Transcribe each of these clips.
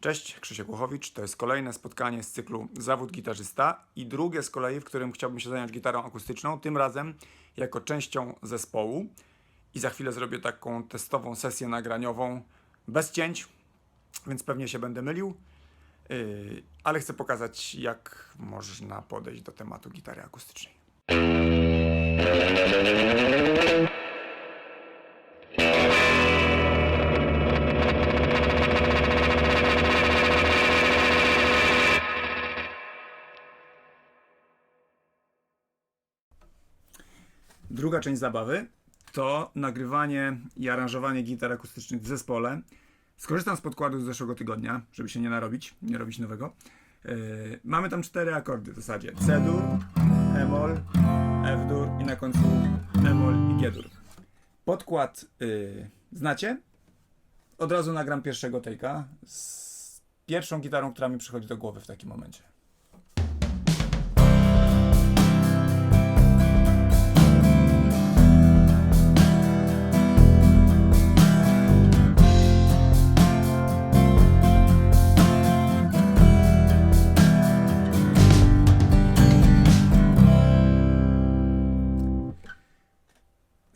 Cześć, Krzysiek Łuchowicz. To jest kolejne spotkanie z cyklu Zawód Gitarzysta i drugie z kolei, w którym chciałbym się zająć gitarą akustyczną, tym razem jako częścią zespołu. I za chwilę zrobię taką testową sesję nagraniową bez cięć, więc pewnie się będę mylił. Yy, ale chcę pokazać, jak można podejść do tematu gitary akustycznej. Druga część zabawy to nagrywanie i aranżowanie gitar akustycznych w zespole. Skorzystam z podkładu z zeszłego tygodnia, żeby się nie narobić, nie robić nowego. Yy, mamy tam cztery akordy w zasadzie. C-dur, E-moll, F-dur i na końcu E-moll i G-dur. Podkład yy, znacie? Od razu nagram pierwszego take'a z pierwszą gitarą, która mi przychodzi do głowy w takim momencie.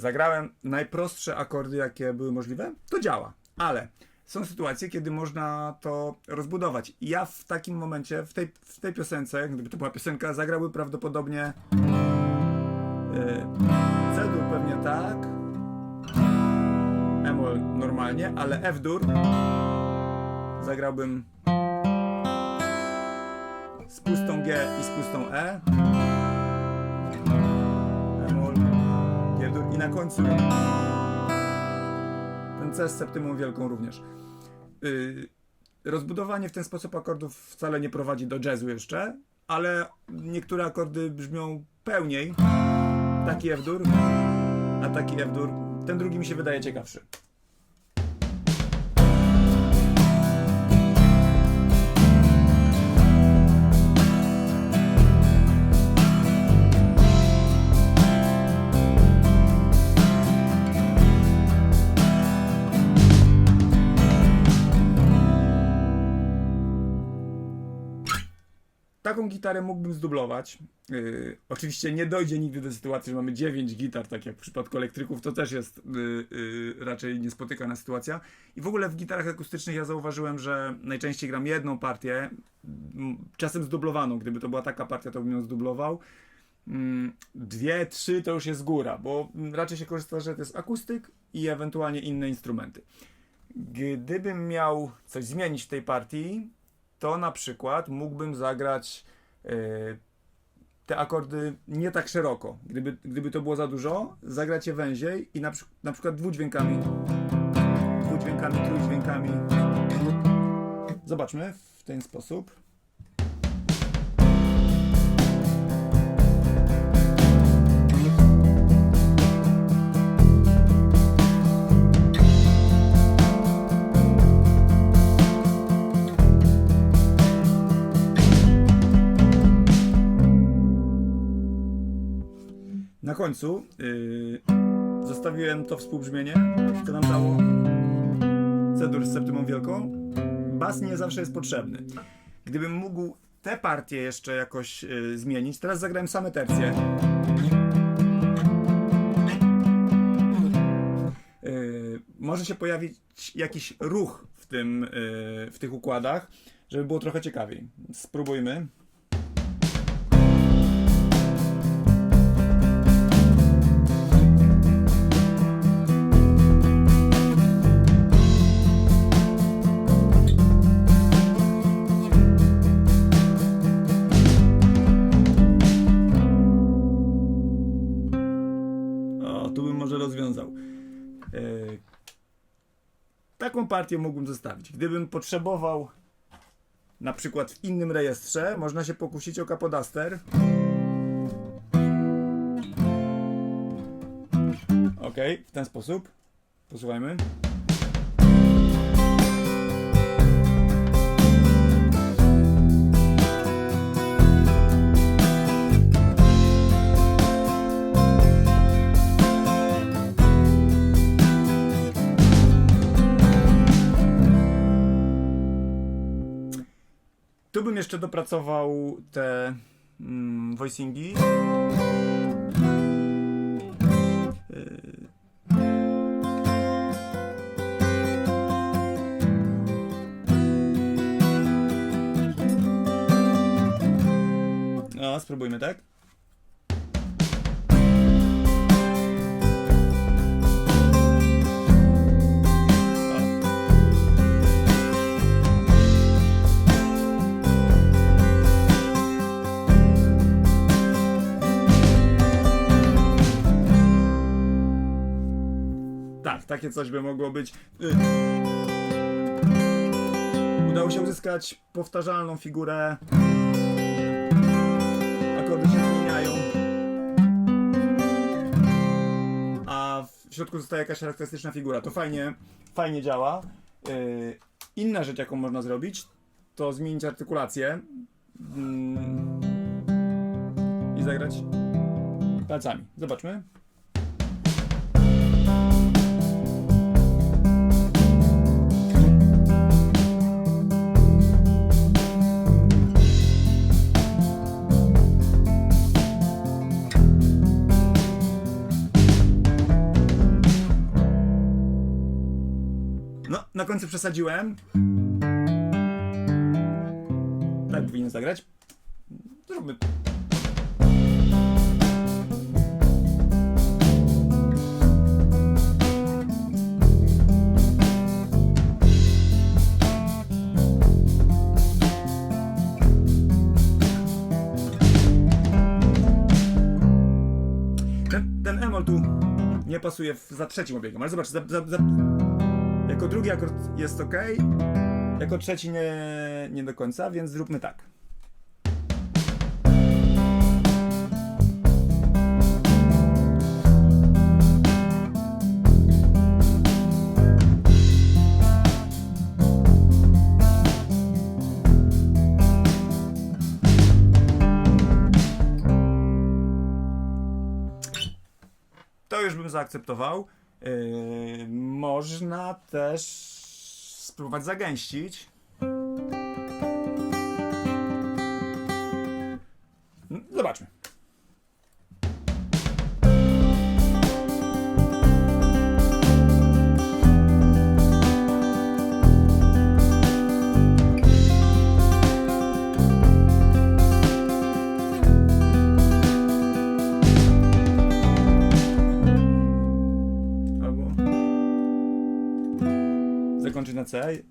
Zagrałem najprostsze akordy, jakie były możliwe, to działa. Ale są sytuacje, kiedy można to rozbudować. I ja w takim momencie, w tej, w tej piosence, gdyby to była piosenka, zagrałby prawdopodobnie yy, C-dur pewnie tak, E-moll normalnie, ale F-dur zagrałbym z pustą G i z pustą E. i na końcu ten C z septymą wielką również. Yy, rozbudowanie w ten sposób akordów wcale nie prowadzi do jazzu jeszcze, ale niektóre akordy brzmią pełniej. Taki F-dur, a taki F-dur. Ten drugi mi się wydaje ciekawszy. Taką gitarę mógłbym zdublować. Yy, oczywiście nie dojdzie nigdy do sytuacji, że mamy 9 gitar, tak jak w przypadku elektryków, to też jest yy, yy, raczej niespotykana sytuacja. I w ogóle w gitarach akustycznych ja zauważyłem, że najczęściej gram jedną partię, czasem zdublowaną. Gdyby to była taka partia, to bym ją zdublował. Mm, Dwie, trzy to już jest góra, bo mm, raczej się korzysta, że to jest akustyk i ewentualnie inne instrumenty. Gdybym miał coś zmienić w tej partii, to na przykład mógłbym zagrać e, te akordy nie tak szeroko. Gdyby, gdyby to było za dużo, zagrać je węziej i na, na przykład dwudźwiękami, dwudźwiękami, trójdźwiękami. Zobaczmy w ten sposób. Na końcu yy, zostawiłem to współbrzmienie, co nam dało C-dur z septymą wielką. Bas nie zawsze jest potrzebny. Gdybym mógł te partie jeszcze jakoś yy, zmienić, teraz zagrałem same tercje. Yy, może się pojawić jakiś ruch w, tym, yy, w tych układach, żeby było trochę ciekawiej. Spróbujmy. Taką partię mógłbym zostawić. Gdybym potrzebował na przykład w innym rejestrze, można się pokusić o kapodaster. Ok, w ten sposób. Posłuchajmy. Tu bym jeszcze dopracował te mm, voicingi. No, spróbujmy, tak? Takie coś by mogło być. Y. Udało się uzyskać powtarzalną figurę. Akordy się zmieniają. A w środku zostaje jakaś charakterystyczna figura. To fajnie, fajnie działa. Y, Inna rzecz, jaką można zrobić, to zmienić artykulację mm, i zagrać palcami. Zobaczmy. No, na końcu przesadziłem. Tak powinien zagrać. Zróbmy. Ten, ten emol tu nie pasuje w, za trzecim obiegiem, ale zobacz, za, za, za, jako drugi akord jest ok, jako trzeci nie, nie do końca, więc zróbmy tak. To już bym zaakceptował. Yy, można też spróbować zagęścić. Mm, Zobaczmy. Na C.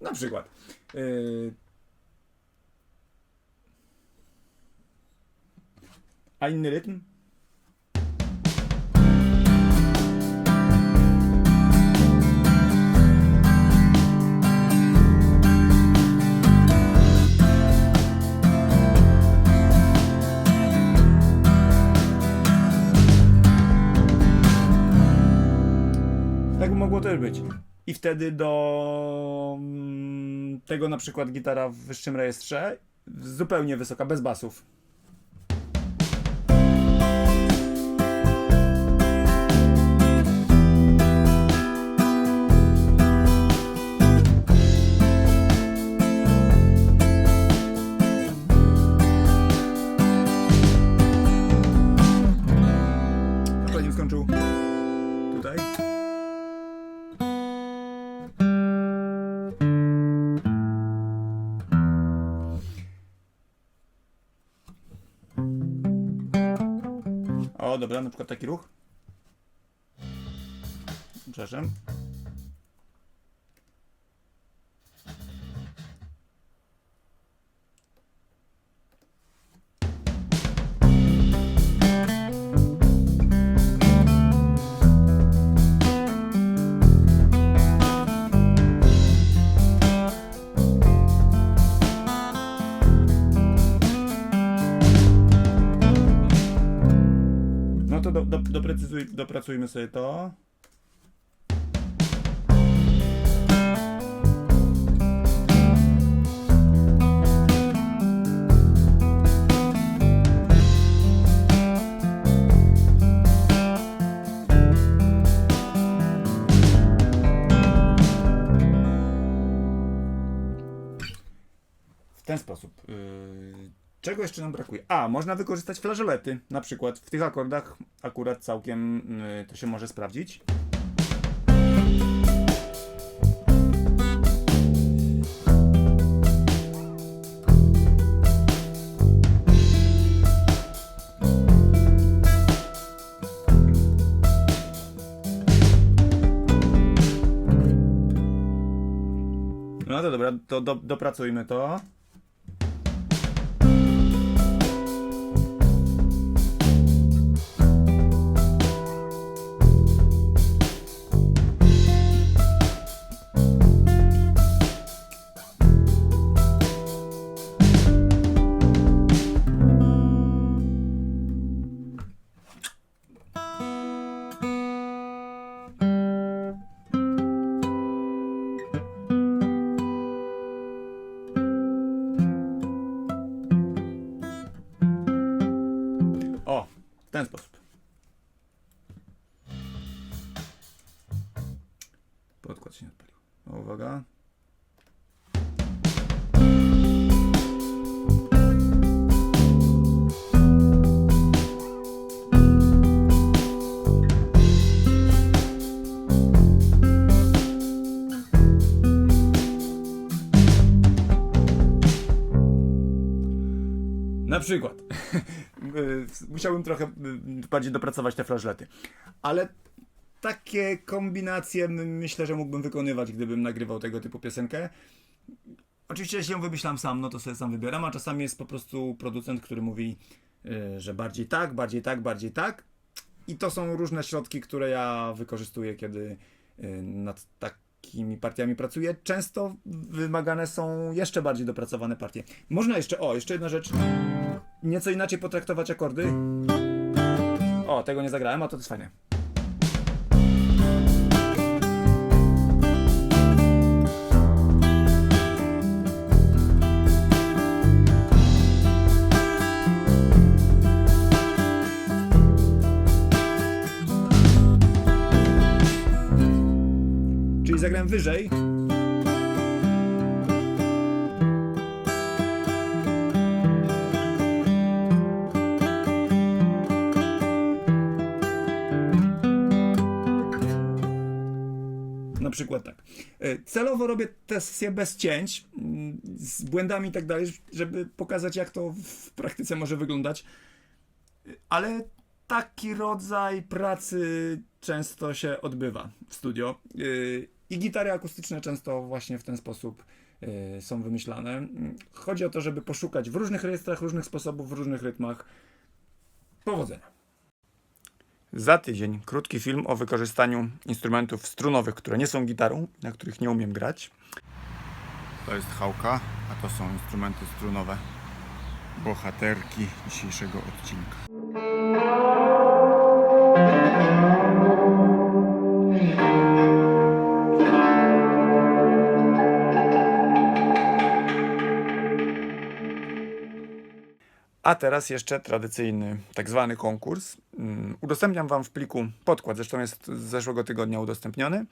Na przykład. Yy... A inny rytm? Mogło też być. I wtedy do mm, tego na przykład gitara w wyższym rejestrze zupełnie wysoka, bez basów. Dobra, na przykład taki ruch. Przepraszam. Dopracujmy sobie to. Czego jeszcze nam brakuje? A, można wykorzystać flażolety. Na przykład w tych akordach akurat całkiem yy, to się może sprawdzić. No to dobra, to do, dopracujmy to. Podkład się nie odpalił. O, uwaga. Na przykład. Y, Musiałbym trochę bardziej dopracować te flażlety. Ale takie kombinacje myślę, że mógłbym wykonywać, gdybym nagrywał tego typu piosenkę. Oczywiście, jeśli ją wymyślam sam, no to sobie sam wybieram, a czasami jest po prostu producent, który mówi, y, że bardziej tak, bardziej tak, bardziej tak. I to są różne środki, które ja wykorzystuję, kiedy y, nad takimi partiami pracuję. Często wymagane są jeszcze bardziej dopracowane partie. Można jeszcze, o, jeszcze jedna rzecz nieco inaczej potraktować akordy. O, tego nie zagrałem, a to jest fajne. Zagrałem wyżej. Na przykład tak. E, Celowo robię te sesje bez cięć, mm, z błędami i tak dalej, żeby pokazać, jak to w praktyce może wyglądać. E, Ale taki rodzaj pracy często się odbywa w studio. I gitary akustyczne często właśnie w ten sposób e, są wymyślane. Chodzi o to, żeby poszukać w różnych rejestrach, różnych sposobów, w różnych rytmach. Powodzenia. Za tydzień krótki film o wykorzystaniu instrumentów strunowych, które nie są gitarą, na których nie umiem grać. To jest hałka, a to są instrumenty strunowe bohaterki dzisiejszego odcinka. A teraz jeszcze tradycyjny tak zwany konkurs. Mm, Udostępniam Wam w pliku podkład, zresztą jest z zeszłego tygodnia udostępniony.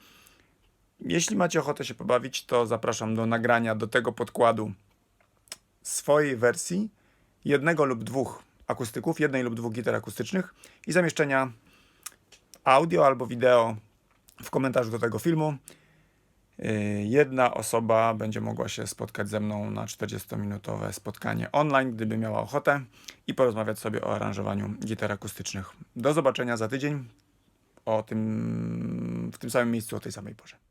Jeśli macie ochotę się pobawić, to zapraszam do nagrania do tego podkładu swojej wersji jednego lub dwóch akustyków, jednej lub dwóch gitar akustycznych i zamieszczenia audio albo wideo w komentarzu do tego filmu. Yy, Jedna osoba będzie mogła się spotkać ze mną na 40-minutowe spotkanie online, gdyby miała ochotę i porozmawiać sobie o aranżowaniu gitar akustycznych. Do zobaczenia za tydzień o tym, w tym samym miejscu o tej samej porze.